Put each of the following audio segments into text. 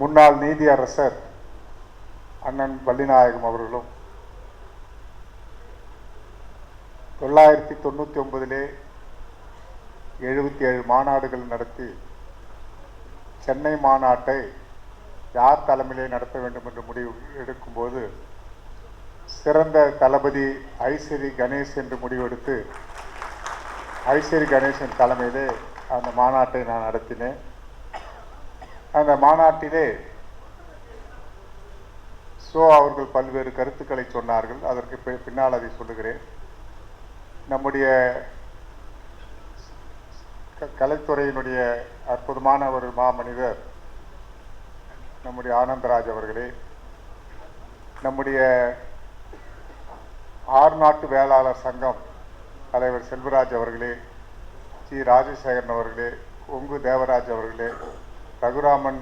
முன்னாள் நீதியரசர் அண்ணன் வள்ளிநாயகம் அவர்களும் தொள்ளாயிரத்தி தொண்ணூற்றி ஒன்பதிலே எழுபத்தி ஏழு மாநாடுகள் நடத்தி சென்னை மாநாட்டை யார் தலைமையிலே நடத்த வேண்டும் என்று முடிவு எடுக்கும்போது சிறந்த தளபதி ஐஸ்வரி கணேஷ் என்று முடிவெடுத்து ஐஸ்வரி கணேசன் தலைமையிலே அந்த மாநாட்டை நான் நடத்தினேன். அந்த மாநாட்டிலே ஸோ அவர்கள் பல்வேறு கருத்துக்களை சொன்னார்கள். அதற்கு பி- பின்னால் அதை சொல்லுகிறேன். நம்முடைய க- கலைத்துறையினுடைய அற்புதமான ஒரு மாமனிதர் நம்முடைய ஆனந்தராஜ் அவர்களே நம்முடைய ஆறு நாட்டு வேளாளர் சங்கம் தலைவர் செல்வராஜ் அவர்களே ஜி ராஜசேகரன் அவர்களே ஒங்கு தேவராஜ் அவர்களே ரகுராமன்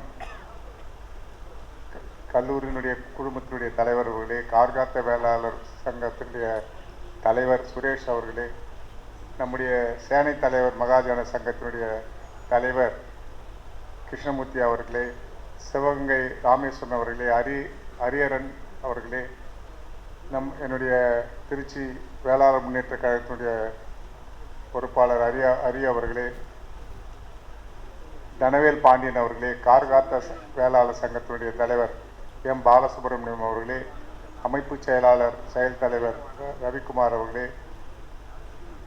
க- கல்லூரியினுடைய குழுமத்தினுடைய தலைவர் அவர்களே கார்காத்த வேளாளர் சங்கத்தினுடைய தலைவர் சுரேஷ் அவர்களே நம்முடைய சேனை தலைவர் மகாஜன சங்கத்தினுடைய தலைவர் கிருஷ்ணமூர்த்தி அவர்களே சிவகங்கை ராமேஸ்வரன் அவர்களே அரி அரியரன் அவர்களே நம் என்னுடைய திருச்சி வேளாளர் முன்னேற்ற கழகத்தினுடைய பொறுப்பாளர் அரியா அரி அவர்களே தனவேல் பாண்டியன் அவர்களே கார்காத்த வேளாளர் சங்கத்தினுடைய தலைவர் எம். பாலசுப்ரமணியம் அவர்களே அமைப்பு செயலாளர் செயல் தலைவர் ர- ரவிக்குமார் அவர்களே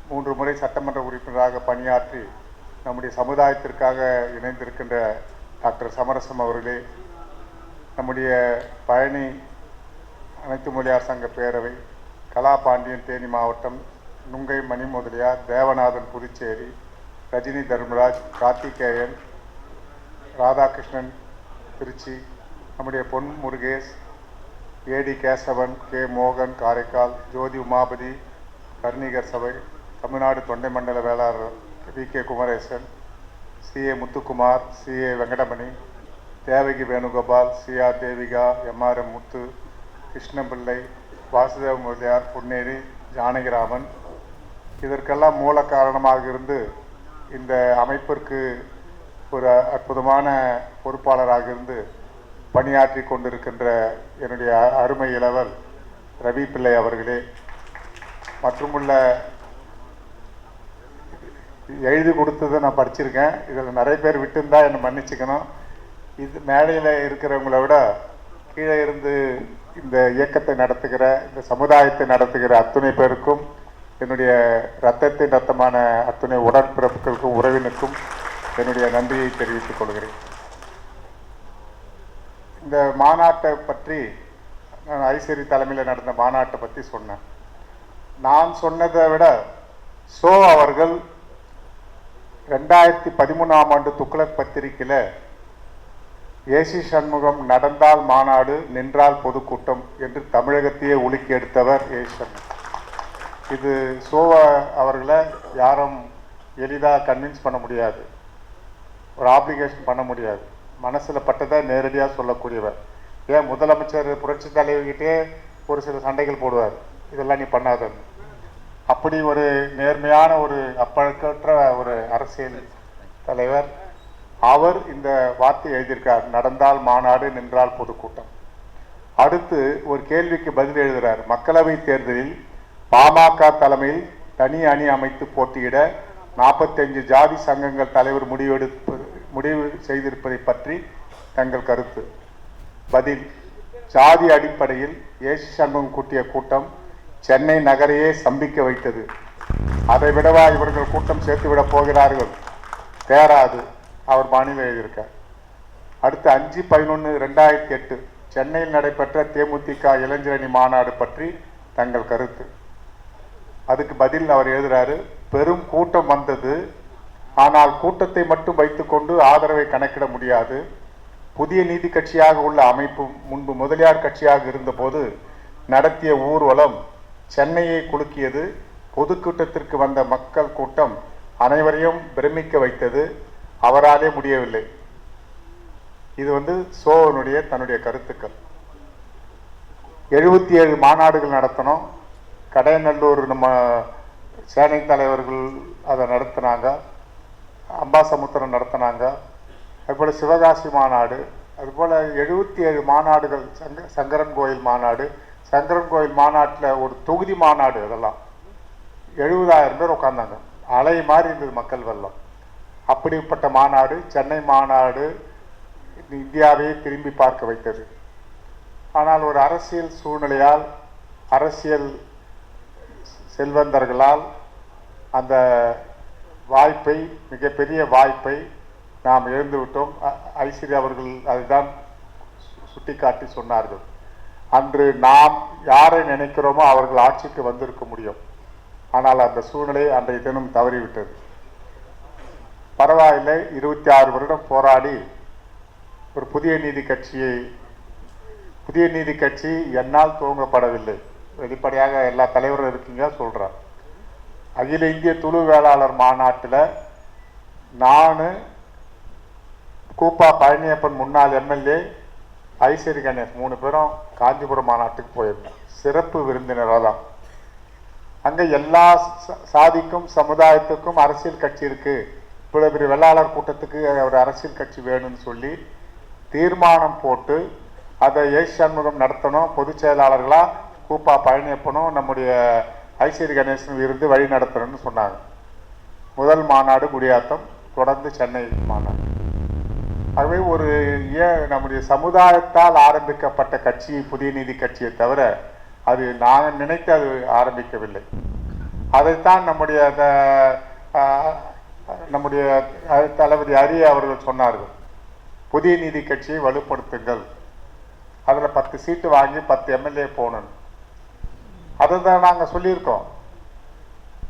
மூன்று முறை சட்டமன்ற உறுப்பினராக பணியாற்றி நம்முடைய சமுதாயத்திற்காக இணைந்திருக்கின்ற டாக்டர் சமரசம் அவர்களே நம்முடைய பழனி அனைத்து மொழியார் சங்க பேரவை கலா பாண்டியன் தேனி மாவட்டம் நுங்கை மணி முதலியார் தேவநாதன் புதுச்சேரி ரஜினி தர்மராஜ் கார்த்திகேயன் ராதாகிருஷ்ணன் திருச்சி நம்முடைய பொன் முருகேஷ் ஏடி கேசவன் கே மோகன் காரைக்கால் ஜோதி உமாபதி கர்ணிகர் சபை தமிழ்நாடு தொண்டை மண்டல வேளாளர் V K Kumaresan C A Muthukumar C A Venkatamani Devaki Venugopal C R Devika M R M Muthu Krishnapillai Vasudeva Mudaliar Ponneri Janakiraman. இதற்கெல்லாம் மூல காரணமாக இருந்து இந்த அமைப்பிற்கு ஒரு அற்புதமான பொறுப்பாளராக இருந்து பணியாற்றி கொண்டிருக்கின்ற என்னுடைய அ- அருமை இளவர் ரவி பிள்ளை அவர்களே மற்றுமுள்ள எழுதி கொடுத்ததை நான் படிச்சிருக்கேன். இதில் நிறைய பேர் விட்டுருந்தா என்னை மன்னிச்சுக்கணும். இது மேடையில் இருக்கிறவங்கள விட கீழே இருந்து இந்த இயக்கத்தை நடத்துகிற இந்த சமுதாயத்தை நடத்துகிற அத்துணை பேருக்கும் என்னுடைய ரத்தத்தின் ரத்தமான அத்துணை உடற்பிறப்புகளுக்கும் உறவினுக்கும் என்னுடைய நன்றியை தெரிவித்துக் கொள்கிறேன். இந்த மாநாட்டை பற்றி நான் ஐசரி தலைமையில் நடந்த மாநாட்டை பற்றி சொன்னேன். நான் சொன்னதை விட சோ அவர்கள் ரெண்டாயிரத்தி பதிமூணாம் ஆண்டு துக்ளக் பத்திரிகையில் ஏசி சண்முகம் நடந்தால் மாநாடு நின்றால் பொதுக்கூட்டம் என்று தமிழகத்தையே உலுக்கி எடுத்தவர் ஏசி சண்முகம். இது சோவா அவர்களை யாரும் எளிதாக கன்வின்ஸ் பண்ண முடியாது. ஒரு ஆப்ளிகேஷன் பண்ண முடியாது. மனசில் பட்டதை நேரடியாக சொல்லக்கூடியவர். ஏன் முதலமைச்சர் புரட்சி தலைவர்கிட்டே ஒரு சில சண்டைகள் போடுவார். இதெல்லாம் நீ பண்ணாதன்னு அப்படி ஒரு நேர்மையான ஒரு அப்பழக்கற்ற ஒரு அரசியல் தலைவர் அவர் இந்த வார்த்தை எழுதியிருக்கார். நடந்தால் மாநாடு நின்றால் பொதுக்கூட்டம். அடுத்து ஒரு கேள்விக்கு பதில் எழுதுகிறார் மக்களவை தேர்தலில் பாமக தலைமையில் தனி அணி அமைத்து போட்டியிட நாற்பத்தஞ்சு ஜாதி சங்கங்கள் தலைவர் முடிவெடுப்பது முடிவு செய்திருப்பதை பற்றி தங்கள் கருத்து. பதில் ஜாதி அடிப்படையில் ஏசி சங்கம் கூட்டிய கூட்டம் சென்னை நகரையே சம்பிக்க வைத்தது. அதை விடவா இவர்கள் கூட்டம் சேர்த்து விட போகிறார்கள்? தேராது அவர் மாநில எழுதியிருக்கார். அடுத்து அஞ்சு பதினொன்று ரெண்டாயிரத்தி எட்டு சென்னையில் நடைபெற்ற தேமுதிக இளைஞரணி மாநாடு பற்றி தங்கள் கருத்து. அதுக்கு பதில் அவர் எழுதுறாரு பெரும் கூட்டம் வந்தது. ஆனால் கூட்டத்தை மட்டும் வைத்துக்கொண்டு ஆதரவை கணக்கிட முடியாது. புதிய நீதி கட்சியாக உள்ள அமைப்பு முன்பு முதலியார் கட்சியாக இருந்தபோது நடத்திய ஊர்வலம் சென்னையை குலுக்கியது. பொதுக்கூட்டத்திற்கு வந்த மக்கள் கூட்டம் அனைவரையும் பிரமிக்க வைத்தது. அவராலே முடியவில்லை. இது வந்து சோவனுடைய தன்னுடைய கருத்துக்கள். எழுபத்தி ஏழு மாநாடுகள் நடத்தணும். கடையநல்லூர் நம்ம சேனை தலைவர்கள் அதை நடத்தினாங்க அம்பாசமுத்திரம் நடத்தினாங்க. அதுபோல் சிவகாசி மாநாடு அதுபோல் எழுபத்தி ஏழு மாநாடுகள் சங்க சங்கரன் கோயில் மாநாடு சங்கரன் கோயில் மாநாட்டில் ஒரு தொகுதி மாநாடு அதெல்லாம். எழுபதாயிரம் பேர் உட்காந்தாங்க அலை மாதிரி இருந்தது மக்கள் வெள்ளம். அப்படிப்பட்ட மாநாடு சென்னை மாநாடு இந்தியாவையே திரும்பி பார்க்க வைத்தது. ஆனால் ஒரு அரசியல் சூழ்நிலையால் அரசியல் செல்வந்தர்களால் அந்த வாய்ப்பை மிகப்பெரிய வாய்ப்பை நாம் இழந்துவிட்டோம் ஐஸ்வர்யா அவர்கள் அதுதான் சுட்டிக்காட்டி சொன்னார்கள். அன்று நாம் யாரை நினைக்கிறோமோ அவர்கள் ஆட்சிக்கு வந்திருக்க முடியும். ஆனால் அந்த சூழ்நிலை அன்றைய தினம் தவறிவிட்டது. பரவாயில்லை இருபத்தி ஆறு வருடம் போராடி ஒரு புதிய நீதி கட்சியை புதிய நீதி கட்சி என்னால் துவங்கப்படவில்லை. வெளிப்படையாக எல்லா தலைவரும் இருக்கீங்க சொல்கிறார் அகில இந்திய துளு வேளாளர் மாநாட்டில் நான் கூப்பா பழனியப்பன் முன்னாள் எம்எல்ஏ ஐஸ்வரி கணேஷ் மூணு பேரும் காஞ்சிபுரம் மாநாட்டுக்கு போயிருந்தோம். சிறப்பு விருந்தினராக தான். அங்கே எல்லா ச- சாதிக்கும் சமுதாயத்துக்கும் அரசியல் கட்சி இருக்குது இவ்வளோ பெரிய வெள்ளாளர் கூட்டத்துக்கு ஒரு அரசியல் கட்சி வேணும்னு சொல்லி தீர்மானம் போட்டு அதை ஏ சண்முகம் நடத்தணும் பொதுச் செயலாளர்களாக கூப்பா பழனியப்பனும் நம்முடைய ஐஸ்வரி கணேசன் இருந்து வழி நடத்தணும்னு சொன்னாங்க. முதல் மாநாடு குடியாத்தம் தொடர்ந்து சென்னை மாநாடு. ஆகவே ஒரு ஏன் நம்முடைய சமுதாயத்தால் ஆரம்பிக்கப்பட்ட கட்சி புதிய நீதி கட்சியை தவிர அது நான் நினைத்து அது ஆரம்பிக்கவில்லை. அதைத்தான் நம்முடைய அந்த, நம்முடைய தளபதி அரிய அவர்கள் சொன்னார்கள். புதிய நீதி கட்சியை வலுப்படுத்துங்கள். அதில் பத்து சீட்டு வாங்கி பத்து எம்எல்ஏ போகணும். அதை தான் நாங்கள் சொல்லியிருக்கோம்.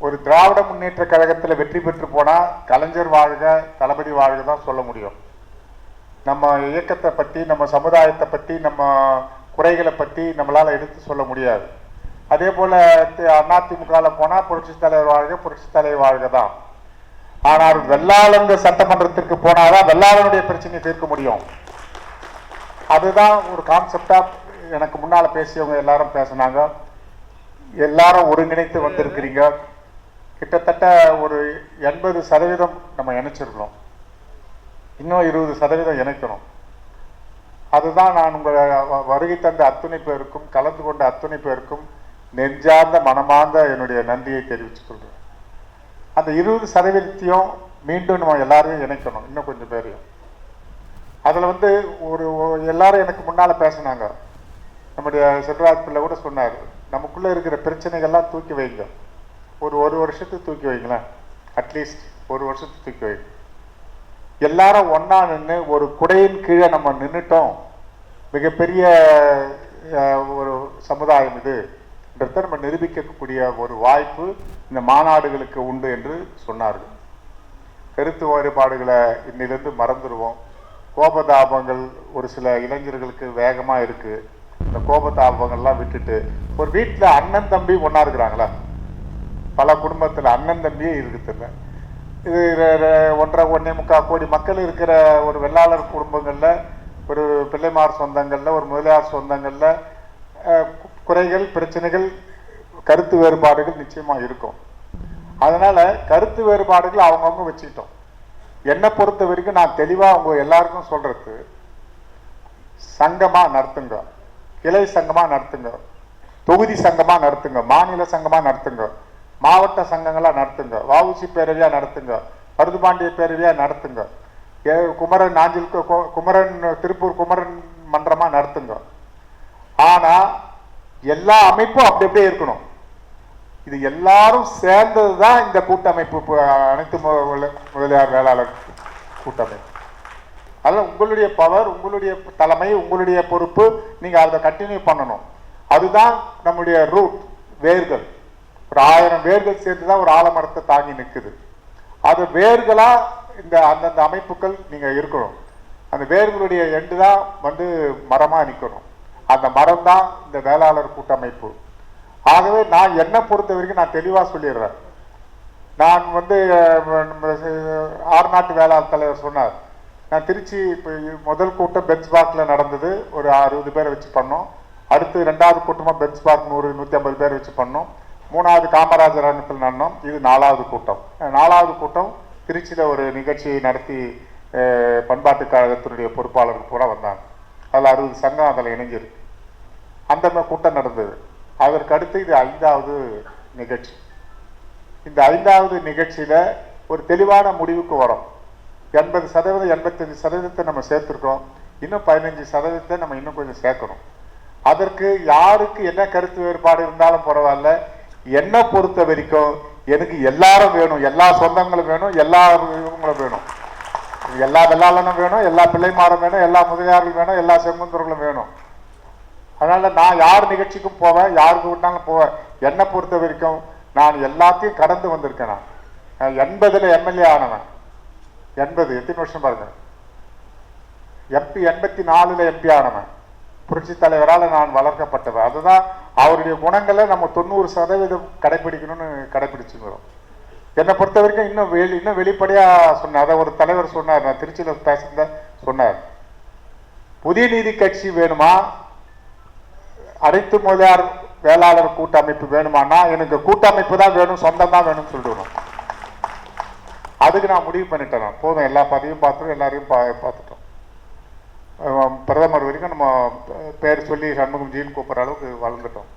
ஒரு திராவிட முன்னேற்ற கழகத்தில் வெற்றி பெற்று போனால் கலைஞர் வாழ்க தளபதி வாழ்க தான் சொல்ல முடியும். நம்ம இயக்கத்தை பற்றி நம்ம சமுதாயத்தை பற்றி நம்ம குறைகளை பற்றி நம்மளால் எடுத்து சொல்ல முடியாது. அதே போல் அதிமுகவில் போனால் புரட்சி தலைவர் வாழ்க புரட்சி தலைவர் வாழ்க தான். ஆனால் வெள்ளாளங்க சட்டமன்றத்திற்கு போனாதான் வெள்ளாளனுடைய பிரச்சனையை தீர்க்க முடியும். அதுதான் ஒரு கான்செப்டாக எனக்கு முன்னால் பேசியவங்க எல்லாரும் பேசினாங்க. எல்லாரும் ஒருங்கிணைத்து வந்திருக்கிறீங்க. கிட்டத்தட்ட ஒரு எண்பது சதவீதம் நம்ம இணைச்சிருக்கிறோம். இன்னும் இருபது சதவீதம் இணைக்கணும். அதுதான் நான் உங்களை வருகை தந்த அத்துணை பேருக்கும் கலந்து கொண்ட அத்துணை பேருக்கும் நெஞ்சார்ந்த மனமார்ந்த என்னுடைய நன்றியை தெரிவித்துக் கொள்கிறேன். அந்த இருபது சதவீதத்தையும் மீண்டும் நம்ம எல்லாரையும் இணைக்கணும் இன்னும் கொஞ்சம் பேரையும். அதில் வந்து ஒரு ஒரு- எல்லாரும் எனக்கு முன்னால் பேசினாங்க. நம்முடைய செல்வராஜ் பிள்ளை கூட சொன்னார் நமக்குள்ளே இருக்கிற பிரச்சனைகள்லாம் தூக்கி வைங்க. ஒரு ஒரு வருஷத்துக்கு தூக்கி வைங்களேன். அட்லீஸ்ட் ஒரு வருஷத்துக்கு தூக்கி வைங்க. எல்லாரும் ஒன்றா நின்று ஒரு குடையின் கீழே நம்ம நின்றுட்டோம் மிகப்பெரிய ஒரு சமுதாயம் இது. என்றதை நம்ம நிரூபிக்கக்கூடிய ஒரு வாய்ப்பு இந்த மாநாடுகளுக்கு உண்டு என்று சொன்னார்கள். கருத்து வேறுபாடுகளை இன்னிலிருந்து மறந்துடுவோம். கோபதாபங்கள் ஒரு சில இளைஞர்களுக்கு வேகமாக இருக்குது இந்த கோபதாபங்கள்லாம் விட்டுட்டு ஒரு வீட்டில் அண்ணன் தம்பி ஒன்றா இருக்கிறாங்களா? பல குடும்பத்தில் அண்ணன் தம்பியே இருக்குதுல்ல இது ஒன்றரை ஒன்றே முக்கால் கோடி மக்கள் இருக்கிற ஒரு வெள்ளாளர் குடும்பங்களில் ஒரு பிள்ளைமார் சொந்தங்களில் ஒரு முதலியார் சொந்தங்களில் குறைகள் பிரச்சனைகள் கருத்து வேறுபாடுகள் நிச்சயமாக இருக்கும். அதனால் கருத்து வேறுபாடுகள் அவங்கவுங்க வச்சுக்கிட்டோம். என்னை பொறுத்த வரைக்கும் நான் தெளிவாக அவங்க எல்லாருக்கும் சொல்கிறது சங்கமாக நடத்துங்க. கிளை சங்கமாக நடத்துங்க. தொகுதி சங்கமாக நடத்துங்க. மாநில சங்கமாக நடத்துங்க. மாவட்ட சங்கங்களாக நடத்துங்க. வஉசி பேரவையாக நடத்துங்க. மருதுபாண்டிய பேரவையாக நடத்துங்க. ஏ குமரன் நாஞ்சில் குமரன் திருப்பூர் குமரன் மன்றமாக நடத்துங்க. ஆனால் எல்லா அமைப்பும் அப்படி அப்படியே இருக்கணும். இது எல்லாரும் சேர்ந்தது தான் இந்த கூட்டமைப்பு அனைத்து முதலியார் வேளாளர் கூட்டமைப்பு. அதனால் உங்களுடைய பவர் உங்களுடைய தலைமை உங்களுடைய பொறுப்பு நீங்கள் அதை கண்டினியூ பண்ணணும். அதுதான் நம்முடைய ரூட் வேர்கள். ஒரு ஆயிரம் வேர்கள் சேர்ந்து தான் ஒரு ஆலமரத்தை தாங்கி நிற்குது அது வேர்களாக இந்த அந்தந்த அமைப்புகள் நீங்கள் இருக்கணும். அந்த வேர்களுடைய எண்டு தான் வந்து மரமாக நிற்கணும் அந்த மரம் தான் இந்த வேளாளர் கூட்டமைப்பு. ஆகவே நான் என்னை பொறுத்த வரைக்கும் நான் தெளிவாக சொல்லிடுறேன். நான் வந்து ஆறு நாட்டு ஆறுநாட்டு வேளாண் தலைவர் சொன்னார். நான் திருச்சி இப்போ முதல் கூட்டம் பெஞ்ச் பார்க்கில் நடந்தது. ஒரு அறுபது பேரை வச்சு பண்ணோம். அடுத்து ரெண்டாவது கூட்டமாக பெஞ்ச் பார்க் நூறு நூற்றி ஐம்பது பேர் வச்சு பண்ணோம். மூணாவது காமராஜர் அரங்கத்தில் நடந்தோம் இது நாலாவது கூட்டம். நாலாவது கூட்டம் திருச்சியில் ஒரு நிகழ்ச்சியை நடத்தி அஹ், பண்பாட்டுக் கழகத்தினுடைய பொறுப்பாளர்கள் பூரா வந்தாங்க. அதில் அறுபது சங்கம் அதில் இணைஞ்சிருக்கு. அந்த கூட்டம் நடந்தது. அதற்கு அடுத்து இது ஐந்தாவது நிகழ்ச்சி. இந்த ஐந்தாவது நிகழ்ச்சியில் ஒரு தெளிவான முடிவுக்கு வரோம். எண்பது சதவீதம் எண்பத்தஞ்சு சதவீதத்தை நம்ம சேர்த்துருக்கோம் இன்னும் பதினஞ்சு சதவீதத்தை நம்ம இன்னும் கொஞ்சம் சேர்க்கணும். அதற்கு யாருக்கு என்ன கருத்து வேறுபாடு இருந்தாலும் பரவாயில்ல. என்னை பொறுத்த வரைக்கும் எனக்கு எல்லாரும் வேணும். எல்லா சொந்தங்களும் வேணும். எல்லா இவங்களும் வேணும். எல்லா வெள்ளாளனும் வேணும். எல்லா பிள்ளைமாரும் வேணும். எல்லா முதலியார்களும் வேணும். எல்லா செங்குந்தர்களும் வேணும். அதனால நான் யார் நிகழ்ச்சிக்கும் போவேன் யாருக்கு விட்டாலும் போவேன் என்னை பொறுத்த வரைக்கும் நான் எல்லாத்தையும் கடந்து வந்திருக்கேன் நான். நான் எண்பதுல எம்எல்ஏ ஆனவன். எண்பது எத்தனை வருஷம் பாருங்க. எம்பி எண்பத்தி நாலுல எம்பி ஆனவன். புரட்சி தலைவரால் நான் வளர்க்கப்பட்டவன். அதுதான் அவருடைய குணங்களை நம்ம தொண்ணூறு சதவீதம் கடைபிடிக்கணும்னு கடைபிடிச்சுக்கிறோம் என்னை பொறுத்த வரைக்கும் இன்னும் வெளி இன்னும் வெளிப்படையா சொன்னேன். அதை ஒரு தலைவர் சொன்னார். நான் திருச்சியில பேசுறத சொன்னார். புதிய நீதி கட்சி வேணுமா? அனைத்து மொழியார் வேளாளர் கூட்டமைப்பு வேணுமானா? எனக்கு கூட்டமைப்பு தான் வேணும் சொந்தம் தான் வேணும்னு சொல்லிடுவோம். அதுக்கு நான் முடிவு பண்ணிட்டேன் போதும் எல்லா பதவியும் பார்த்துட்டோம் எல்லாரையும் பா பார்த்துட்டோம். பிரதமர் வரைக்கும் நம்ம பேர் சொல்லி சண்முகம் ஜீன் கூப்பிட்ற அளவுக்கு வளர்ந்துட்டோம்.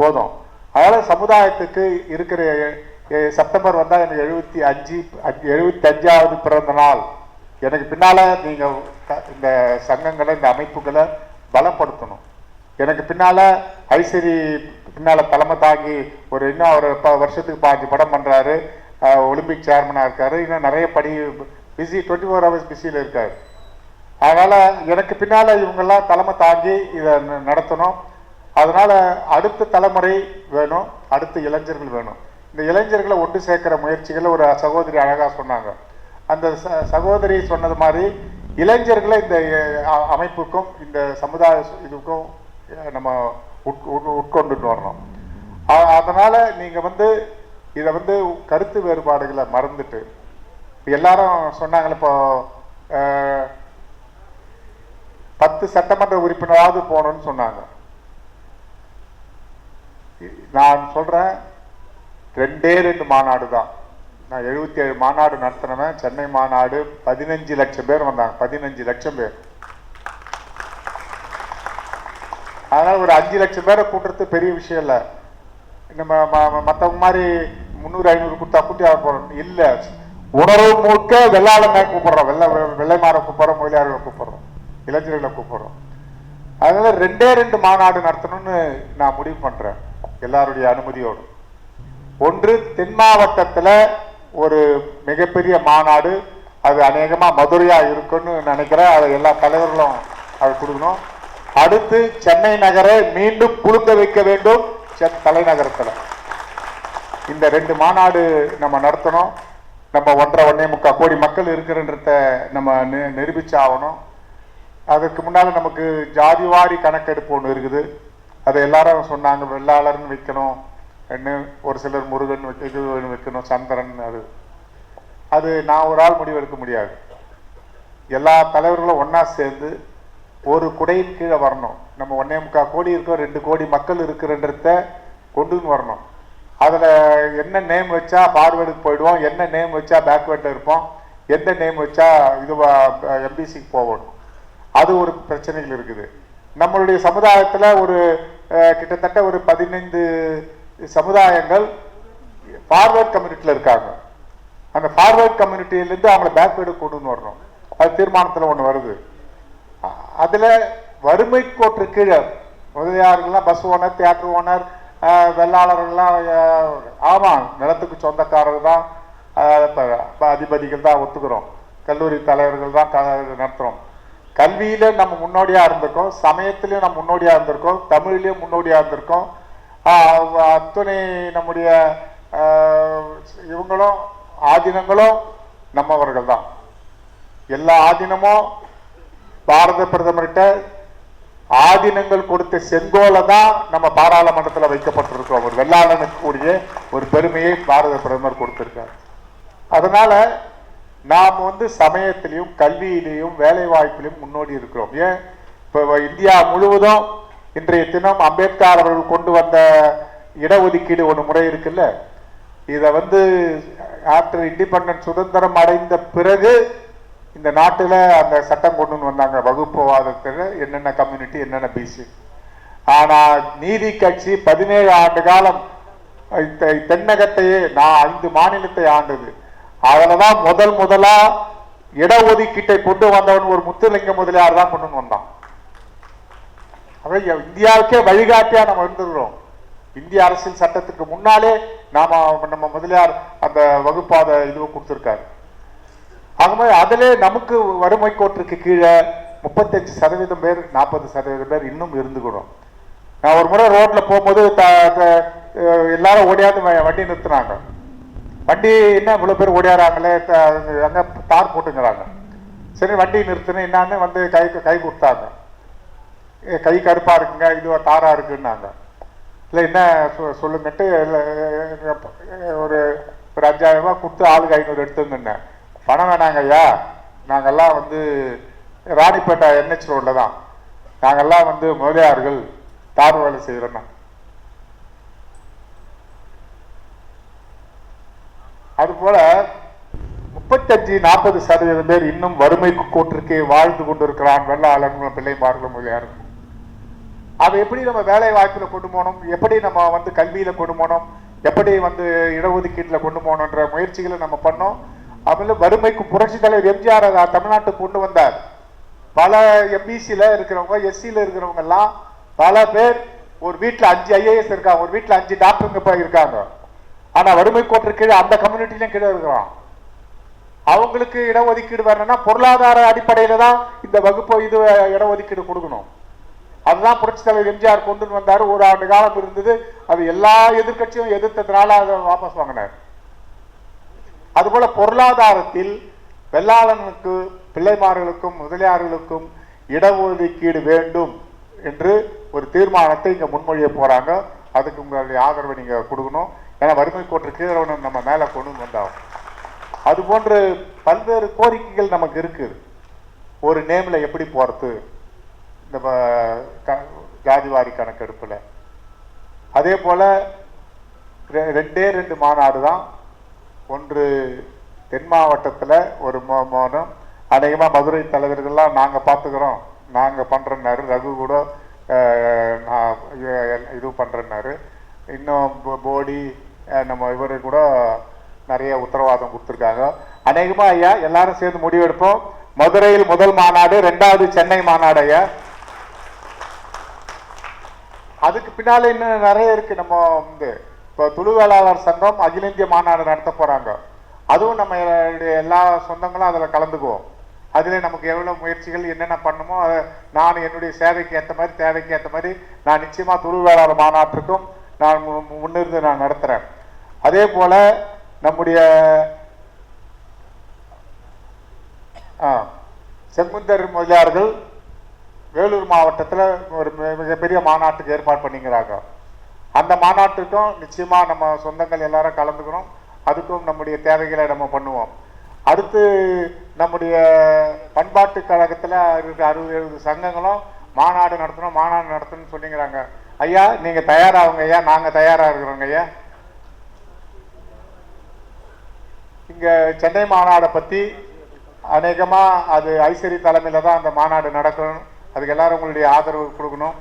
போதும். அதனால் சமுதாயத்துக்கு இருக்கிற செப்டம்பர் வந்தால் எனக்கு எழுபத்தி அஞ்சு எழுபத்தி அஞ்சாவது பிறந்த நாள். எனக்கு பின்னால் நீங்கள் இந்த சங்கங்களை இந்த அமைப்புகளை பலப்படுத்தணும். எனக்கு பின்னால் ஐசரி பின்னால் தலைமை தாங்கி ஒரு இன்னும் ஒரு ப வருஷத்துக்கு பாஞ்சு படம் பண்ணுறாரு ஒலிம்பிக் சேர்மனாக இருக்காரு. இன்னும் நிறைய படி பிஸி டுவெண்ட்டி ஃபோர் ஹவர்ஸ் பிஸியில் இருக்கார். அதனால் எனக்கு பின்னால் இவங்கெல்லாம் தலைமை தாங்கி இதை ந- நடத்தணும். அதனால் அடுத்த தலைமுறை வேணும். அடுத்த இளைஞர்கள் வேணும். இந்த இளைஞர்களை ஒன்று சேர்க்கிற முயற்சிகளை ஒரு சகோதரி அழகாக சொன்னாங்க. அந்த ச- சகோதரி சொன்னது மாதிரி இளைஞர்களை இந்த அமைப்புக்கும் இந்த சமுதாய இதுக்கும் நம்ம உட்- உட்- உட்கொண்டுட்டு வரணும். அதனால் நீங்கள் வந்து இதை வந்து கருத்து வேறுபாடுகளை மறந்துட்டு எல்லாரும் சொன்னாங்களே இப்போ பத்து சட்டமன்ற உறுப்பினராவது போகணும்னு சொன்னாங்க. நான் சொல்கிறேன் ரெண்டே ரெண்டு மாநாடு தான். நான் எழுபத்தி ஏழு மாநாடு நடத்தினவன் சென்னை மாநாடு பதினஞ்சு லட்சம் பேர் வந்தாங்க பதினஞ்சு லட்சம் பேர். அதனால் ஒரு அஞ்சு லட்சம் பேரை கூட்டுறது பெரிய விஷயம் இல்லை. நம்ம ம- மாதிரி முந்நூறு ஐநூறு கொடுத்தா கூட்டி ஆக போறோம். உணர்வு முழுக்க வெள்ளாளங்க கூப்பிடுறோம். வெள்ளை வெள்ளை மாற கூப்பிடுறோம் மொழியாளர்களை கூப்பிடுறோம். இளைஞர்களை கூப்பிடுறோம். அதனால ரெண்டே ரெண்டு மாநாடு நடத்தணும்னு நான் முடிவு பண்றேன். எல்லாருடைய அனுமதியோடு. ஒன்று தென் மாவட்டத்தில் ஒரு மிகப்பெரிய மாநாடு. அது அநேகமாக மதுரையாக இருக்குன்னு நினைக்கிறேன். அதை எல்லா தலைவர்களும் அது கொடுக்கணும். அடுத்து சென்னை நகரை மீண்டும் குலுங்க வைக்க வேண்டும். சென் இந்த ரெண்டு மாநாடு நம்ம நடத்தணும். நம்ம ஒன்றரை ஒன்னே முக்கால் கோடி மக்கள் இருக்கிறன்றத நம்ம நெ நிரூபிச்சு ஆகணும் அதுக்கு முன்னால் நமக்கு ஜாதிவாரி கணக்கெடுப்பு ஒன்று இருக்குது. அதை எல்லாரும் சொன்னாங்க வெள்ளாளர்னு வைக்கணும் என்ன ஒரு சிலர் முருகன் வைக்க இது வைக்கணும் சந்திரன் அது. அது நான் ஒரு ஆள் முடிவெடுக்க முடியாது. எல்லா தலைவர்களும் ஒன்றா சேர்ந்து ஒரு குடையின் கீழே வரணும். நம்ம ஒன்னே முக்கால் கோடி இருக்கோம் ரெண்டு கோடி மக்கள் இருக்கிறன்றத கொண்டுன்னு வரணும். அதில் என்ன நேம் வச்சா ஃபார்வேர்டுக்கு போயிடுவோம் என்ன நேம் வச்சா பேக்வேர்டில் இருப்போம் எந்த நேம் வச்சா இதுவா எம்பிசிக்கு போகணும் அது ஒரு பிரச்சனைகள் இருக்குது. நம்மளுடைய சமுதாயத்தில் ஒரு கிட்டத்தட்ட ஒரு பதினைந்து சமுதாயங்கள் ஃபார்வேர்ட் கம்யூனிட்டியில் இருக்காங்க. அந்த ஃபார்வேர்ட் கம்யூனிட்டியிலேருந்து அவங்கள பேக்வேர்டு கொண்டு வரணும். அது தீர்மானத்தில் ஒன்று வருது. அதில் வறுமை கோட்டு கீழே முதலியார்கள்லாம் பஸ் ஓனர் தியேட்டர் ஓனர் வெள்ளாளர்கள்லாம் ஆமாம் நிலத்துக்கு சொந்தக்காரர் தான் இப்போ அதிபதிகள் தான் ஒத்துக்கிறோம். கல்லூரி தலைவர்கள் தான் நடத்துகிறோம் கல்வியில நம்ம முன்னோடியாக இருந்திருக்கோம். சமயத்திலையும் நம்ம முன்னோடியாக இருந்திருக்கோம். தமிழ்லையும் முன்னோடியாக இருந்திருக்கோம். அத்துணை நம்முடைய இவங்களும் ஆதீனங்களும் நம்மவர்கள் தான் எல்லா ஆதீனமும் பாரத பிரதமர்கிட்ட ஆதீனங்கள் கொடுத்த செங்கோலை தான் நம்ம பாராளுமன்றத்தில் வைக்கப்பட்டிருக்கோம் ஒரு வெள்ளாளனுக்கு கூடிய ஒரு பெருமையை பாரத பிரதமர் கொடுத்திருக்கார். அதனால நாம் வந்து சமயத்திலையும் கல்வியிலையும் வேலை வாய்ப்பிலையும் முன்னோடி இருக்கிறோம். ஏன்? இப்போ இந்தியா முழுவதும் இன்றைய தினம் அம்பேத்கர் அவர்கள் கொண்டு வந்த இடஒதுக்கீடு ஒரு முறை இருக்குல்ல? இதை வந்து ஆஃப்டர் இண்டிபெண்டன்ஸ் சுதந்திரம் அடைந்த பிறகு இந்த நாட்டில் அந்த சட்டம் கொண்டு வந்தாங்க. வகுப்புவாதத்தில் என்னென்ன கம்யூனிட்டி என்னென்ன பிசி ஆனால் நீதி கட்சி பதினேழு ஆண்டு காலம் இந்த தென்னகத்தையே நான் ஐந்து மாநிலத்தை ஆண்டது. அதில் தான் முதல் முதலாக இடஒதுக்கீட்டை கொண்டு வந்தவன் ஒரு முத்துலிங்க முதலியார் தான் கொண்டு வந்தான். அவை இந்தியாவுக்கே வழிகாட்டியாக நம்ம இருந்துக்கிறோம் இந்திய அரசியல் சட்டத்துக்கு முன்னாலே நாம நம்ம முதலியார் அந்த வகுப்பாத இதுவை கொடுத்துருக்காரு. ஆகும்போது அதிலே நமக்கு வறுமை கோட்டிற்கு கீழே முப்பத்தஞ்சு சதவீதம் பேர் நாற்பது சதவீதம் பேர் இன்னும் இருந்துக்கிறோம் நான் ஒரு முறை ரோட்டில் போகும்போது த- எல்லாரும் ஓடியாந்து வண்டி நிறுத்துனாங்க. வண்டி என்ன இவ்வளோ பேர் ஓடியாராங்களே அங்கே தார் போட்டுங்கிறாங்க சரி வண்டி நிறுத்துன்னு என்னான்னு வந்து கை கை கொடுத்தாங்க. கை கருப்பாக இருக்குங்க இது தாராக இருக்குன்னாங்க. இல்லை என்ன சொ- சொல்லுங்கன்ட்டு ஒரு ஒரு அஞ்சாயிரம் கொடுத்து ஆளுக்கு ஐநூறு எடுத்துங்கன்னேன் பணம் வேணாங்க ஐயா நாங்கெல்லாம் வந்து ராணிப்பேட்டை என்ஹெச் ரோட்டில் தான். நாங்கெல்லாம் வந்து முதலியார்கள் தார் வேலை செய்கிறோன்னா அதுபோல முப்பத்தஞ்சு நாற்பது சதவீதம் பேர் இன்னும் வறுமை கூட்டிற்கே வாழ்ந்து கொண்டிருக்கிறான் வெள்ளாளர்களும் பிள்ளைமார்களும் முதலியாரும் அதை எப்படி நம்ம வேலை வாய்ப்பில் கொண்டு போகணும்? எப்படி நம்ம வந்து கல்வியில கொண்டு போகணும்? எப்படி வந்து இடஒதுக்கீட்டில் கொண்டு போகணுன்ற முயற்சிகளை நம்ம பண்ணோம். அப்படின்னு வறுமைக்கு புரட்சி தலைவர் எம்ஜிஆர் அதை தமிழ்நாட்டுக்கு கொண்டு வந்தார். பல எம்பிசில இருக்கிறவங்க எஸ்சில இருக்கிறவங்க எல்லாம் பல பேர் ஒரு வீட்டில் அஞ்சு ஐஏஎஸ் இருக்காங்க ஒரு வீட்ல அஞ்சு டாக்டருங்க போய் இருக்காங்க. ஆனா வறுமை கோட்டு கீழே அந்த கம்யூனிட்டிலையும் கீழே இருக்கிறோம் அவங்களுக்கு இடஒதுக்கீடு வரணும்னா பொருளாதார அடிப்படையில தான் இந்த வகுப்பு இது இடஒதுக்கீடு கொடுக்கணும். அதுதான் புரட்சி தலைவர் எம்ஜிஆர் கொண்டு வந்தார். ஒரு ஆண்டு காலம் இருந்தது. அது எல்லா எதிர்க்கட்சியும் எதிர்த்ததுனால அதை வாபஸ் வாங்கினார். அதுபோல பொருளாதாரத்தில் வெள்ளாளனுக்கு பிள்ளைமார்களுக்கும் முதலியார்களுக்கும் இடஒதுக்கீடு வேண்டும் என்று ஒரு தீர்மானத்தை இங்கே முன்மொழிய போகிறாங்க அதுக்கு உங்களுடைய ஆதரவை நீங்கள் கொடுக்கணும். ஏன்னா வறுமை கோற்று கீழவனம் நம்ம மேலே கொண்டு வந்தாகும் அது போன்று பல்வேறு கோரிக்கைகள் நமக்கு இருக்குது ஒரு நேமில் எப்படி போகிறது இந்த க- ஜாதிவாரி கணக்கெடுப்பில். அதே போல் ரெ- ரெண்டே ரெண்டு மாநாடு தான் ஒன்று தென் மாவட்டத்தில் ஒரு மோ- மோனம் அநேகமாக மதுரை தலைவர்கள்லாம் நாங்கள் பார்த்துக்கிறோம் நாங்கள் பண்ணுறேன்னாரு ரகு கூட நான் இது பண்ணுறேன்னாரு இன்னும் போ- போடி நம்ம இவரு கூட நிறைய உத்தரவாதம் கொடுத்துருக்காங்க. அநேகமாக ஐயா எல்லாரும் சேர்ந்து முடிவெடுப்போம். மதுரையில் முதல் மாநாடு ரெண்டாவது சென்னை மாநாடு ஐயா. அதுக்கு பின்னால் இன்னும் நிறைய இருக்குது நம்ம வந்து இப்போ துளுவேளாளர் சங்கம் அகில இந்திய மாநாடு நடத்த போகிறாங்க அதுவும் நம்ம எல்லா- சொந்தங்களும் அதில் கலந்துக்குவோம். அதில் நமக்கு எவ்வளோ முயற்சிகள் என்னென்ன பண்ணுமோ அதை நான் என்னுடைய சேவைக்கு ஏற்ற மாதிரி தேவைக்கு ஏற்ற மாதிரி நான் நிச்சயமாக துளுவேளாளர் மாநாட்டுக்கும் நான் முன்னிருந்து நான் நடத்துகிறேன் அதே போல் நம்முடைய செங்குந்தர் முதலியார்கள் வேலூர் மாவட்டத்தில் ஒரு மிகப்பெரிய மாநாட்டுக்கு ஏற்பாடு பண்ணிக்கிறாங்க. அந்த மாநாட்டுக்கும் நிச்சயமாக நம்ம சொந்தங்கள் எல்லாரும் கலந்துக்கணும். அதுக்கும் நம்முடைய தேவைகளை நம்ம பண்ணுவோம். அடுத்து நம்முடைய பண்பாட்டு கழகத்தில் இருக்கிற அறுபது எழுபது சங்கங்களும் மாநாடு நடத்தணும் மாநாடு நடத்தணும்னு சொல்லிங்கிறாங்க. ஐயா நீங்கள் தயாராகுங்க ஐயா. நாங்கள் தயாராக இருக்கிறோங்க ஐயா. இங்கே சென்னை மாநாடை பற்றி அநேகமாக அது ஐஸ்வரி தலைமையில் தான் அந்த மாநாடு நடக்கணும். அதுக்கு எல்லாரும் உங்களுடைய ஆதரவு கொடுக்கணும்.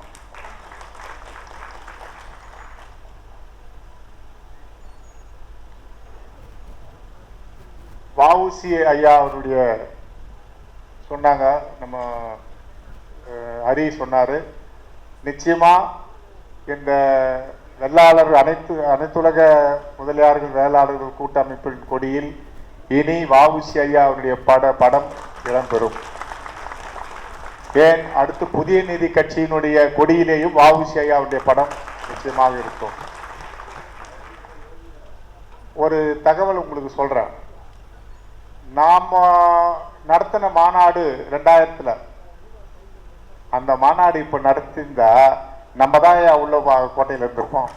வஉசி ஐயா அவருடைய சொன்னாங்க. நம்ம ஹரி சொன்னார். நிச்சயமாக இந்த வெள்ளாளர் அனைத்து அனைத்துலக முதலியார்கள் வேளாளர்கள் கூட்டமைப்பின் கொடியில் இனி வஉசி ஐயா அவருடைய பட படம் இடம்பெறும். ஏன்? அடுத்து புதிய நீதி கட்சியினுடைய கொடியிலேயும் வஉசி ஐயாவுடைய படம் நிச்சயமாக இருக்கும். ஒரு தகவல் உங்களுக்கு சொல்கிறேன் நாம் நடத்தின மாநாடு ரெண்டாயிரத்தில். அந்த மாநாடு இப்போ நடத்திருந்தா நம்ம தான் உள்ள கோட்டையில் இருந்திருப்போம்?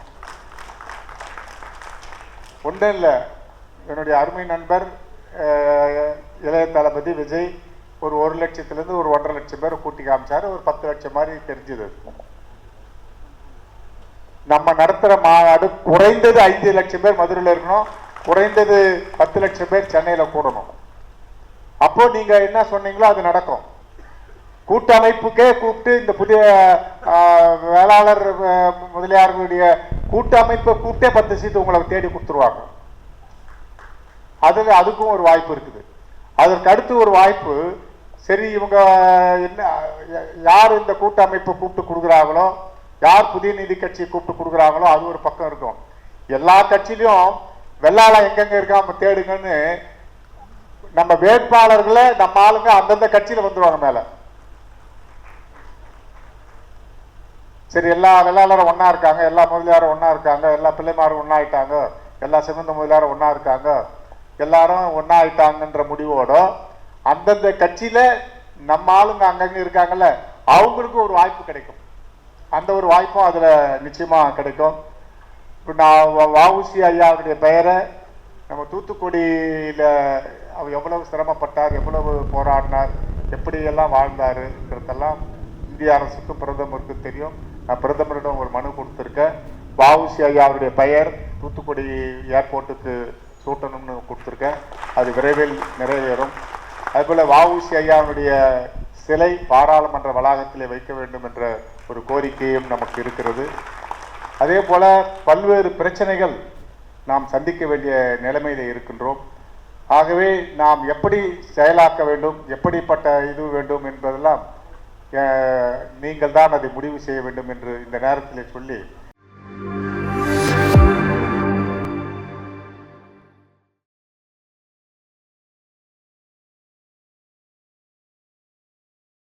ஒன்றும் இல்லை. என்னுடைய அருமை நண்பர் இளைய தளபதி விஜய் ஒரு ஒரு லட்சத்துலேருந்து ஒரு ஒன்றரை லட்சம் பேர் கூட்டி காமிச்சார். ஒரு பத்து லட்சம் மாதிரி தெரிஞ்சது. நம்ம நடத்துகிற மாநாடு குறைந்தது ஐந்து லட்சம் பேர் மதுரையில் இருக்கணும். குறைந்தது பத்து லட்சம் பேர் சென்னையில் கூடணும். அப்போ நீங்க என்ன சொன்னீங்களோ அது நடக்கும். கூட்டமைப்புக்கே கூப்பிட்டு இந்த புதிய வேளாளர் முதலியார்களுடைய கூட்டமைப்பை கூப்பிட்டே பத்து சீட்டு உங்களை தேடி கொடுத்துருவாங்க. அதில் அதுக்கும் ஒரு வாய்ப்பு இருக்குது. அதற்கு அடுத்து ஒரு வாய்ப்பு சரி இவங்க என்ன யா- யார் இந்த கூட்டமைப்பை கூப்பிட்டு கொடுக்குறாங்களோ யார் புதிய நீதி கட்சியை கூப்பிட்டு கொடுக்குறாங்களோ அது ஒரு பக்கம் இருக்கும். எல்லா கட்சியிலையும் வெள்ளாளம் எங்கெங்க இருக்காம தேடுங்கன்னு நம்ம வேட்பாளர்களை நம்ம ஆளுங்க அந்தந்த கட்சியில வந்துருவாங்க மேல சரி எல்லா வெள்ளாளரும் ஒன்றா இருக்காங்க எல்லா முதலியாரும் ஒன்றா இருக்காங்க எல்லா பிள்ளைமாரும் ஒண்ணா ஆயிட்டாங்க எல்லா சிவந்த முதலியாரும் ஒன்றா இருக்காங்க எல்லாரும் ஒன்றா ஆயிட்டாங்கன்ற முடிவோட அந்தந்த கட்சியில நம்ம ஆளுங்க அங்கங்க இருக்காங்கல்ல அவங்களுக்கும் ஒரு வாய்ப்பு கிடைக்கும் அந்த ஒரு வாய்ப்பும் அதுல நிச்சயமா கிடைக்கும் இப்போ நான் வ- வஉசி ஐயாவுடைய பெயரை நம்ம தூத்துக்குடியில அவர் எவ்வளவு சிரமப்பட்டார் எவ்வளவு போராடினார் எப்படியெல்லாம் வாழ்ந்தாருங்கிறதெல்லாம் இந்திய அரசுக்கும் பிரதமருக்கும் தெரியும். நான் பிரதமரிடம் ஒரு மனு கொடுத்துருக்கேன். வாவுசி ஐயா அவருடைய பெயர் தூத்துக்குடி ஏர்போர்ட்டுக்கு சூட்டணும்னு கொடுத்துருக்கேன். அது விரைவில் நிறைவேறும். அதுபோல் வாவுசி ஐயாவுடைய சிலை பாராளுமன்ற வளாகத்திலே வைக்க வேண்டும் என்ற ஒரு கோரிக்கையும் நமக்கு இருக்கிறது. அதே போல் பல்வேறு பிரச்சனைகள் நாம் சந்திக்க வேண்டிய நிலைமையில இருக்கின்றோம். ஆகவே நாம் எப்படி செயலாக்க வேண்டும் எப்படிப்பட்ட இது வேண்டும் என்பதெல்லாம் நீங்கள் தான் அதை முடிவு செய்ய வேண்டும் என்று இந்த நேரத்தில் சொல்லி